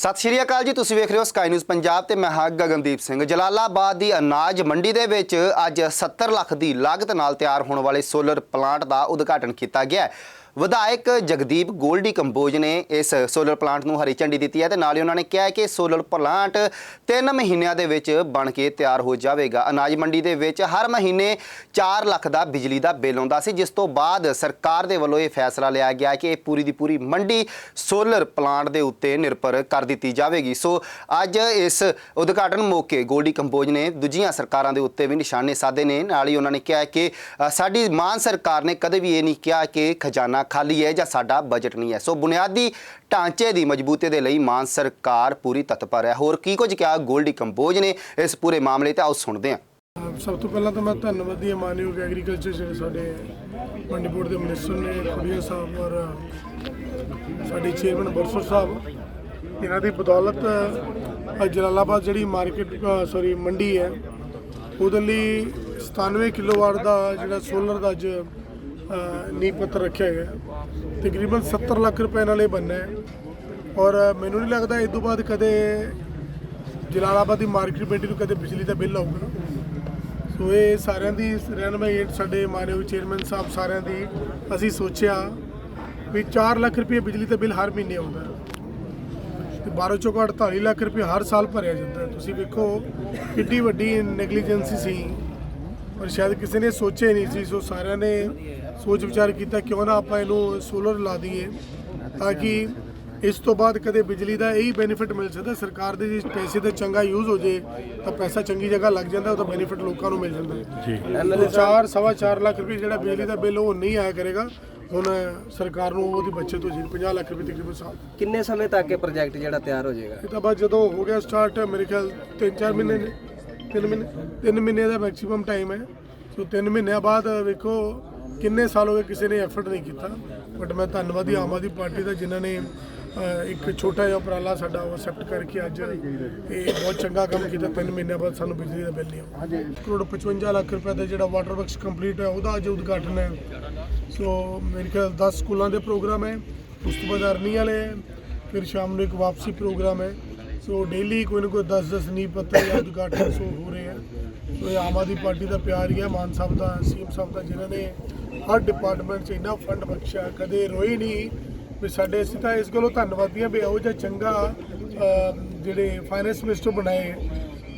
ਸਤਿ ਸ਼੍ਰੀ ਅਕਾਲ ਜੀ, ਤੁਸੀਂ ਵੇਖ ਰਹੇ ਹੋ ਸਕਾਈ ਨਿਊਜ਼ ਪੰਜਾਬ ਤੇ ਮੈਂ ਹਾਂ ਗਗਨਦੀਪ ਸਿੰਘ। ਜਲਾਲਾਬਾਦ ਦੀ ਅਨਾਜ ਮੰਡੀ ਦੇ ਵਿੱਚ ਅੱਜ 70 ਲੱਖ ਦੀ ਲਾਗਤ ਨਾਲ ਤਿਆਰ ਹੋਣ ਵਾਲੇ ਸੋਲਰ ਪਲਾਂਟ ਦਾ ਉਦਘਾਟਨ ਕੀਤਾ ਗਿਆ ਵਿਧਾਇਕ ਜਗਦੀਪ ਗੋਲਡੀ ਕੰਬੋਜ ਨੇ ਇਸ ਸੋਲਰ ਪਲਾਂਟ ਨੂੰ ਹਰੀ ਝੰਡੀ ਦਿੱਤੀ ਹੈ ਤੇ ਨਾਲ ਹੀ ਉਹਨਾਂ ਨੇ ਕਿਹਾ ਹੈ ਕਿ ਸੋਲਰ ਪਲਾਂਟ 3 ਮਹੀਨਿਆਂ ਦੇ ਵਿੱਚ ਬਣ ਕੇ ਤਿਆਰ ਹੋ ਜਾਵੇਗਾ। ਅਨਾਜ ਮੰਡੀ ਦੇ ਵਿੱਚ ਹਰ ਮਹੀਨੇ 4 ਲੱਖ ਦਾ ਬਿਜਲੀ ਦਾ ਬਿੱਲ ਆਉਂਦਾ ਸੀ, ਜਿਸ ਤੋਂ ਬਾਅਦ ਸਰਕਾਰ ਦੇ ਵੱਲੋਂ ਇਹ ਫੈਸਲਾ ਲਿਆ ਗਿਆ ਕਿ ਇਹ ਪੂਰੀ ਦੀ ਪੂਰੀ ਮੰਡੀ ਸੋਲਰ ਪਲਾਂਟ ਦੇ ਉੱਤੇ ਨਿਰਭਰ ਕਰ ਦਿੱਤੀ ਜਾਵੇਗੀ। ਸੋ ਅੱਜ ਇਸ ਉਦਘਾਟਨ ਮੌਕੇ ਗੋਲਡੀ ਕੰਬੋਜ ਨੇ ਦੂਜੀਆਂ ਸਰਕਾਰਾਂ ਦੇ ਉੱਤੇ ਵੀ ਨਿਸ਼ਾਨੇ ਸਾਧੇ ਨੇ। ਨਾਲ ਹੀ ਉਹਨਾਂ ਨੇ ਕਿਹਾ ਕਿ ਸਾਡੀ ਮਾਨ ਸਰਕਾਰ ਨੇ ਕਦੇ ਵੀ ਇਹ ਨਹੀਂ ਕਿਹਾ ਕਿ ਖਜ਼ਾਨਾ ਖਾਲੀ ਹੈ ਜਾਂ ਸਾਡਾ ਬਜਟ ਨਹੀਂ ਹੈ। ਸੋ ਬੁਨਿਆਦੀ ਢਾਂਚੇ ਦੀ ਮਜ਼ਬੂਤੀ ਦੇ ਲਈ ਮਾਨ ਸਰਕਾਰ ਪੂਰੀ ਤਤਪਰ ਹੈ। ਹੋਰ ਕੀ ਕੁਝ ਕਿਹਾ ਗੋਲਡੀ ਕੰਬੋਜ ਨੇ ਇਸ ਪੂਰੇ ਮਾਮਲੇ ਤੇ? ਆਓ ਸੁਣਦੇ ਹਾਂ। ਸਭ ਤੋਂ ਪਹਿਲਾਂ ਤਾਂ ਮੈਂ ਧੰਨਵਾਦੀ ਹਾਂ ਮਾਨਯੋਗ ਐਗਰੀਕਲਚਰ ਜਿਹੜੇ ਸਾਡੇ ਮੰਡੀ ਬੋਰਡ ਦੇ ਮਿਨਿਸਟਰ ਨੇ, ਖੁੜੀਆ ਸਾਹਿਬ ਔਰ ਸਾਡੇ ਚੇਅਰਮੈਨ ਬਰਸਰ ਸਾਹਿਬ, ਇਹਨਾਂ ਦੀ ਬਦੌਲਤ ਅੱਜ ਜਲਾਲਾਬਾਦ ਜਿਹੜੀ ਮਾਰਕੀਟ ਸੌਰੀ ਮੰਡੀ ਹੈ, ਉਹਦੇ ਲਈ 97 ਕਿਲੋਵਾਟ ਦਾ ਜਿਹੜਾ ਸੋਲਰ ਦਾ ਅੱਜ ਨੀਂਹ ਪੱਥਰ ਰੱਖਿਆ ਗਿਆ। ਤਕਰੀਬਨ 70 ਲੱਖ ਰੁਪਏ ਨਾਲ ਇਹ ਬਣਨਾ ਹੈ। ਔਰ ਮੈਨੂੰ ਨਹੀਂ ਲੱਗਦਾ ਇਸ ਤੋਂ ਬਾਅਦ ਕਦੇ ਜਲਾਲਾਬਾਦ ਦੀ ਮਾਰਕੀਟ ਕਮੇਟੀ ਨੂੰ ਕਦੇ ਬਿਜਲੀ ਦਾ ਬਿੱਲ ਆਊਗਾ। ਸੋ ਇਹ ਸਾਰਿਆਂ ਦੀ ਰਹਿਨਮਾਈ ਸਾਡੇ ਮਾਨਯੋਗ ਚੇਅਰਮੈਨ ਸਾਹਿਬ ਸਾਰਿਆਂ ਦੀ ਅਸੀਂ ਸੋਚਿਆ ਵੀ 4 ਲੱਖ ਰੁਪਏ ਬਿਜਲੀ ਦਾ ਬਿੱਲ ਹਰ ਮਹੀਨੇ ਆਉਂਦਾ ਹੈ। ਤੇ 12 ਚੋਂ 48 ਲੱਖ ਰੁਪਏ ਹਰ ਸਾਲ ਭਰਿਆ ਜਾਂਦਾ ਤੁਸੀਂ ਵੇਖੋ ਕਿੰਨੀ ਵੱਡੀ ਨੈਗਲੀਜੈਂਸੀ ਸੀ। ਔਰ ਸ਼ਾਇਦ ਕਿਸੇ ਨੇ ਸੋਚਿਆ ਹੀ ਨਹੀਂ ਸੀ ਸੋ ਸਾਰਿਆਂ ਨੇ ਸੋਚ ਵਿਚਾਰ ਕੀਤਾ ਕਿਉਂ ਨਾ ਆਪਾਂ ਇਹਨੂੰ ਸੋਲਰ ਲਾ ਦਈਏ ਤਾਂ ਕਿ ਇਸ ਤੋਂ ਬਾਅਦ ਕਦੇ ਬਿਜਲੀ ਦਾ ਇਹੀ ਬੈਨੀਫਿਟ ਮਿਲ ਸਕਦਾ ਸਰਕਾਰ ਦੇ ਜੇ ਪੈਸੇ ਦਾ ਚੰਗਾ ਯੂਜ਼ ਹੋ ਜੇ ਤਾਂ ਪੈਸਾ ਚੰਗੀ ਜਗ੍ਹਾ ਲੱਗ ਜਾਂਦਾ ਉਹਦਾ ਬੈਨੀਫਿਟ ਲੋਕਾਂ ਨੂੰ ਮਿਲ ਜਾਂਦਾ। ਜੀ। ਐਮਐਲਏ 4 ਸਵਾ 4 ਲੱਖ ਰੁਪਏ ਜਿਹੜਾ ਬਿਜਲੀ ਦਾ ਬਿੱਲ ਉਹ ਨਹੀਂ ਆਇਆ ਕਰੇਗਾ ਹੁਣ ਸਰਕਾਰ ਨੂੰ ਉਹਦੀ ਬੱਚਤ ਹੋ ਜੀ 50 ਲੱਖ ਰੁਪਏ ਤਕਰੀਬਨ ਸਾਲ। ਕਿੰਨੇ ਸਮੇਂ ਤੱਕ ਇਹ ਪ੍ਰੋਜੈਕਟ ਜਿਹੜਾ ਤਿਆਰ ਹੋ ਜਾਏਗਾ? ਇਹ ਤਾਂ ਬਸ ਜਦੋਂ ਹੋ ਗਿਆ ਸਟਾਰਟ ਮੇਰੇ ਖਿਆਲ 3-4 ਮਹੀਨੇ ਨੇ। 3 ਮਹੀਨੇ 3 ਮਹੀਨੇ ਦਾ ਮੈਕਸਿਮਮ ਟਾਈਮ ਹੈ। ਸੋ 3 ਮਹੀਨਿਆਂ ਬਾਅਦ ਵੇਖੋ ਕਿੰਨੇ ਸਾਲ ਹੋ ਗਏ ਕਿਸੇ ਨੇ ਐਫਰਟ ਨਹੀਂ ਕੀਤਾ। ਬਟ ਮੈਂ ਧੰਨਵਾਦੀ ਆਮ ਆਦਮੀ ਪਾਰਟੀ ਦਾ ਜਿਨ੍ਹਾਂ ਨੇ ਇੱਕ ਛੋਟਾ ਜਿਹਾ ਉਪਰਾਲਾ ਸਾਡਾ ਉਹ ਐਕਸੈਪਟ ਕਰਕੇ ਅੱਜ ਇਹ ਬਹੁਤ ਚੰਗਾ ਕੰਮ ਕੀਤਾ। 3 ਮਹੀਨਿਆਂ ਬਾਅਦ ਸਾਨੂੰ ਬਿਜਲੀ ਦਾ ਬਿੱਲ ਨਹੀਂ ਆਉਂਦਾ ਕਰੋੜ 55 ਲੱਖ ਰੁਪਏ ਦਾ ਜਿਹੜਾ ਵਾਟਰ ਵਰਕਸ ਕੰਪਲੀਟ ਹੈ, ਉਹਦਾ ਅੱਜ ਉਦਘਾਟਨ ਹੈ। ਸੋ ਮੇਰੇ ਖਿਆਲ 10 ਸਕੂਲਾਂ ਦੇ ਪ੍ਰੋਗਰਾਮ ਹੈ, ਉਸ ਤੋਂ ਬਾਅਦ ਅਰਨੀ ਵਾਲੇ ਹੈ, ਫਿਰ ਸ਼ਾਮ ਨੂੰ ਇੱਕ ਵਾਪਸੀ ਪ੍ਰੋਗਰਾਮ ਹੈ। ਸੋ ਡੇਲੀ ਕੋਈ ਨਾ ਕੋਈ 10 10 ਨੀਂਹ ਪੱਤਰ ਜਾਂ ਉਦਘਾਟਨ ਸੋ ਹੋ ਰਹੇ ਹੈ ਸੋ ਇਹ ਆਮ ਆਦਮੀ ਪਾਰਟੀ ਦਾ ਪਿਆਰ ਹੀ ਹੈ ਮਾਨ ਸਾਹਿਬ ਦਾ, ਸੀਐਮ ਸਾਹਿਬ ਦਾ, ਜਿਨ੍ਹਾਂ ਨੇ ਹਰ ਡਿਪਾਰਟਮੈਂਟ 'ਚ ਇੰਨਾ ਫੰਡ ਬਖਸ਼ਿਆ, ਕਦੇ ਰੋਈ ਨਹੀਂ ਵੀ ਸਾਡੇ ਅਸੀਂ ਤਾਂ ਇਸ ਗੱਲੋਂ ਧੰਨਵਾਦੀ ਹਾਂ ਵੀ ਇਹੋ ਜਿਹਾ ਚੰਗਾ ਜਿਹੜੇ ਫਾਈਨੈਂਸ ਮਿਨਿਸਟਰ ਬਣਾਏ,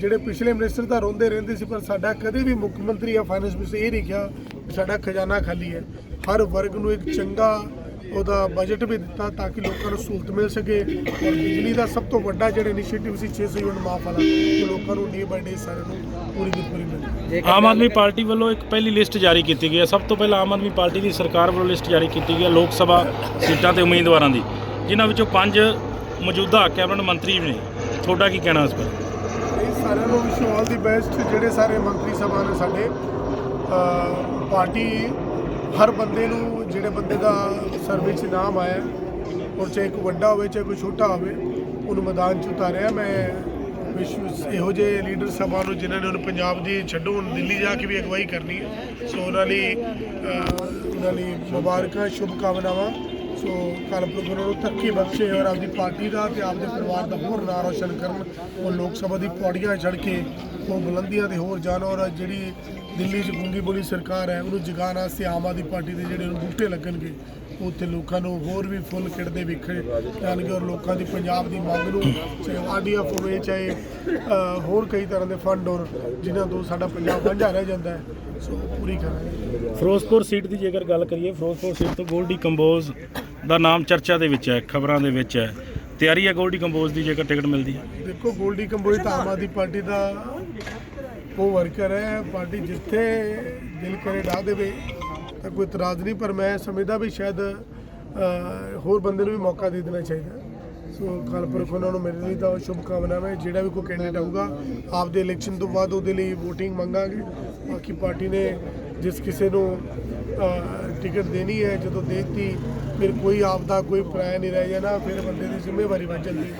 ਜਿਹੜੇ ਪਿਛਲੇ ਮਿਨਿਸਟਰ ਤਾਂ ਰੋਂਦੇ ਰਹਿੰਦੇ ਸੀ, ਪਰ ਸਾਡਾ ਕਦੇ ਵੀ ਮੁੱਖ ਮੰਤਰੀ ਜਾਂ ਫਾਈਨੈਂਸ ਮਿਨਿਸਟਰ ਇਹ ਨਹੀਂ ਕਿਹਾ ਵੀ ਸਾਡਾ ਖਜ਼ਾਨਾ ਖਾਲੀ ਹੈ। ਹਰ ਵਰਗ ਨੂੰ ਇੱਕ ਚੰਗਾ ਉਹਦਾ ਬਜਟ ਵੀ ਦਿੱਤਾ ਤਾਂ ਕਿ ਲੋਕਾਂ ਨੂੰ ਸਹੂਲਤ ਮਿਲ ਸਕੇ ਔਰ ਬਿਜਲੀ ਦਾ ਸਭ ਤੋਂ ਵੱਡਾ ਜਿਹੜਾ ਇਨੀਸ਼ੀਏਟਿਵ ਸੀ 600 ਯੂਨਿਟ ਮਾਫ ਵਾਲਾ ਕਿ ਲੋਕਾਂ ਨੂੰ ਡੇ ਬਾਈ ਡੇ ਸਾਰਿਆਂ ਨੂੰ ਪੂਰੀ ਦੀ ਪੂਰੀ ਮਿਲੇ ਆਮ ਆਦਮੀ ਪਾਰਟੀ ਵੱਲੋਂ ਇੱਕ ਪਹਿਲੀ ਲਿਸਟ ਜਾਰੀ ਕੀਤੀ ਗਈ ਹੈ। ਸਭ ਤੋਂ ਪਹਿਲਾਂ ਆਮ ਆਦਮੀ ਪਾਰਟੀ ਦੀ ਸਰਕਾਰ ਵੱਲੋਂ ਲਿਸਟ ਜਾਰੀ ਕੀਤੀ ਗਈ ਹੈ ਲੋਕ ਸਭਾ ਸੀਟਾਂ ਤੇ ਉਮੀਦਵਾਰਾਂ ਦੀ। ਜਿਨ੍ਹਾਂ ਵਿੱਚੋਂ ਪੰਜ ਮੌਜੂਦਾ ਕੈਬਨਿਟ ਮੰਤਰੀ ਨੇ। ਤੁਹਾਡਾ ਕੀ ਕਹਿਣਾ ਇਸ ਬਾਰੇ? ਇਹ ਸਾਰਿਆਂ ਨੂੰ ਵਿਸ਼ ਆਲ ਦੀ ਬੈਸਟ ਜਿਹੜੇ ਸਾਰੇ ਮੰਤਰੀ ਸਭਾ ਨੇ ਸਾਡੇ ਪਾਰਟੀ ਹਰ ਬੰਦੇ ਨੂੰ ਜਿਹੜੇ ਬੰਦੇ ਦਾ ਸਰਵੇ 'ਚ ਨਾਮ ਆਇਆ ਔਰ ਚਾਹੇ ਕੋਈ ਵੱਡਾ ਹੋਵੇ, ਚਾਹੇ ਕੋਈ ਛੋਟਾ ਹੋਵੇ, ਉਹਨੂੰ ਮੈਦਾਨ 'ਚ ਉਤਾਰਿਆ। ਮੈਂ ਵਿਸ਼ਵ ਇਹੋ ਜਿਹੇ ਲੀਡਰ ਸਭਾ ਨੂੰ ਜਿਨ੍ਹਾਂ ਨੇ ਹੁਣ ਪੰਜਾਬ ਦੀ ਛੱਡੋ, ਹੁਣ ਦਿੱਲੀ ਜਾ ਕੇ ਵੀ ਅਗਵਾਈ ਕਰਨੀ ਹੈ। ਸੋ ਉਹਨਾਂ ਲਈ ਉਹਨਾਂ ਲਈ ਮੁਬਾਰਕਾਂ ਸ਼ੁਭ ਕਾਮਨਾਵਾਂ ਸੋ ਕਾਲਪੁਰ ਉਹਨਾਂ ਨੂੰ ਤਰੱਕੀ ਬਖਸ਼ੇ ਔਰ ਆਪਦੀ ਪਾਰਟੀ ਦਾ ਤੇ ਆਪਦੇ ਪਰਿਵਾਰ ਦਾ ਹੋਰ ਨਾਂ ਰੋਸ਼ਨ ਕਰਨ ਉਹ ਲੋਕ ਸਭਾ ਦੀ ਪੌੜੀਆਂ ਚੜ੍ਹ ਕੇ ਉਹ ਬੁਲੰਦੀਆਂ ਤੇ ਹੋਰ ਜਾਣ ਔਰ ਜਿਹੜੀ ਦਿੱਲੀ 'ਚ ਗੁੰਗੀ ਬੋਲੀ ਸਰਕਾਰ ਹੈ, ਉਹਨੂੰ ਜਗਾਉਣ ਵਾਸਤੇ ਆਮ ਆਦਮੀ ਪਾਰਟੀ ਦੇ ਜਿਹੜੇ ਬੂਟੇ ਲੱਗਣਗੇ ਉੱਥੇ ਲੋਕਾਂ ਨੂੰ ਹੋਰ ਵੀ ਫੁੱਲ ਖਿੜਦੇ ਵਿਖੇ ਜਾਣਗੇ ਔਰ ਲੋਕਾਂ ਦੀ ਪੰਜਾਬ ਦੀ ਮੰਗ ਨੂੰ ਚਾਹੇ ਆਰਡੀਐਫ ਹੋਵੇ, ਚਾਹੇ ਹੋਰ ਕਈ ਤਰ੍ਹਾਂ ਦੇ ਫੰਡ ਔਰ ਜਿਨ੍ਹਾਂ ਤੋਂ ਸਾਡਾ ਪੰਜਾਬ ਵਾਂਝਾ ਰਹਿ ਜਾਂਦਾ ਹੈ, ਸੋ ਉਹ ਪੂਰੀ ਕਰਾਂਗੇ। ਫਿਰੋਜ਼ਪੁਰ ਸੀਟ ਦੀ ਜੇਕਰ ਗੱਲ ਕਰੀਏ, ਫਿਰੋਜ਼ਪੁਰ ਸੀਟ ਤੋਂ ਗੋਲਡੀ ਕੰਬੋਜ ਦਾ ਨਾਮ ਚਰਚਾ ਦੇ ਵਿੱਚ ਹੈ, ਖਬਰਾਂ ਦੇ ਵਿੱਚ ਹੈ। ਤਿਆਰੀ ਹੈ ਗੋਲਡੀ ਕੰਬੋਜ ਦੀ, ਜੇਕਰ ਟਿਕਟ ਮਿਲਦੀ ਹੈ। ਦੇਖੋ, ਗੋਲਡੀ ਕੰਬੋਜ ਤਾਂ ਆਮ ਆਦਮੀ ਪਾਰਟੀ ਦਾ ਉਹ ਵਰਕਰ ਹੈ, ਪਾਰਟੀ ਜਿੱਥੇ ਦਿਲ ਕਰੇ ਡਾ ਦੇਵੇ, ਤਾਂ ਕੋਈ ਇਤਰਾਜ਼ ਨਹੀਂ, ਪਰ ਮੈਂ ਸਮਝਦਾ ਵੀ ਸ਼ਾਇਦ ਹੋਰ ਬੰਦੇ ਨੂੰ ਵੀ ਮੌਕਾ ਦੇ ਦੇਣਾ ਚਾਹੀਦਾ। ਸੋ ਕੱਲ੍ਹ ਪਰਖ ਉਹਨਾਂ ਨੂੰ ਮੇਰੇ ਲਈ ਤਾਂ ਸ਼ੁਭ ਕਾਮਨਾਵਾਂ ਹੈ, ਜਿਹੜਾ ਵੀ ਕੋਈ ਕੈਂਡੀਡੇਟ ਆਊਗਾ, ਆਪਦੇ ਇਲੈਕਸ਼ਨ ਤੋਂ ਬਾਅਦ ਉਹਦੇ ਲਈ VOTING ਮੰਗਾਂਗੇ। ਬਾਕੀ ਪਾਰਟੀ ਨੇ ਜਿਸ ਕਿਸੇ ਨੂੰ ਟਿਕਟ ਦੇਣੀ ਹੈ, ਜਦੋਂ ਦੇਤੀ, ਫਿਰ ਕੋਈ ਆਪਦਾ ਕੋਈ ਪਰਾਇਆ ਨਹੀਂ ਰਹਿ ਜਾਣਾ, ਫਿਰ ਬੰਦੇ ਦੀ ਜ਼ਿੰਮੇਵਾਰੀ ਵੱਜ ਜਾਂਦੀ